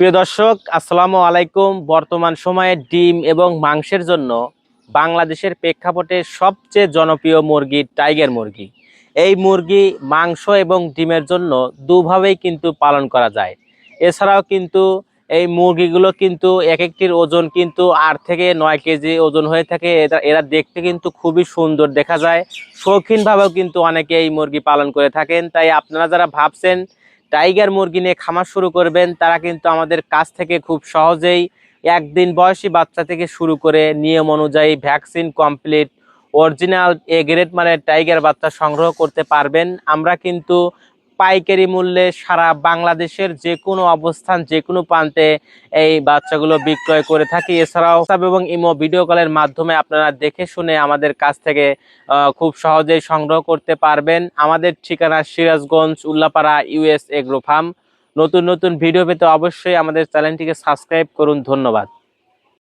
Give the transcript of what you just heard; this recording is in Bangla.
প্রিয় দর্শক, আসসালামু আলাইকুম। বর্তমান সময়ে ডিম এবং মাংসের জন্য বাংলাদেশের প্রেক্ষাপটে সবচেয়ে জনপ্রিয় মুরগি টাইগার মুরগি। এই মুরগি মাংস এবং ডিমের জন্য দুভাবেই কিন্তু পালন করা যায়। এছাড়াও কিন্তু এই মুরগিগুলো কিন্তু এক একটির ওজন কিন্তু আট থেকে নয় কেজি ওজন হয়ে থাকে। এরা এরা দেখতে কিন্তু খুবই সুন্দর দেখা যায়। শৌখিনভাবেও কিন্তু অনেকে এই মুরগি পালন করে থাকেন। তাই আপনারা যারা ভাবছেন টাইগার মুরগি নিয়ে খামার শুরু করবেন, তারা কিন্তু আমাদের কাছ থেকে খুব সহজেই একদিন বয়সী বাচ্চা থেকে শুরু করে নিয়ম অনুযায়ী vaccine complete, original A grade মানে টাইগার বাচ্চা সংগ্রহ করতে পারবেন। আমরা কিন্তু পাইকারি মূল্যে সারা বাংলাদেশের যে কোনো অবস্থান যে কোনো প্রান্তে এই বাচ্চাগুলো বিক্রয় করে থাকি। এছাড়াও এবং ইমো ভিডিও কলের মাধ্যমে আপনারা দেখে শুনে আমাদের কাছ থেকে খুব সহজেই সংগ্রহ করতে পারবেন। আমাদের ঠিকানা Sirajganj, Ullapara US agro farm. নতুন নতুন ভিডিও পেতে অবশ্যই আমাদের চ্যানেলটিকে সাবস্ক্রাইব করুন। ধন্যবাদ।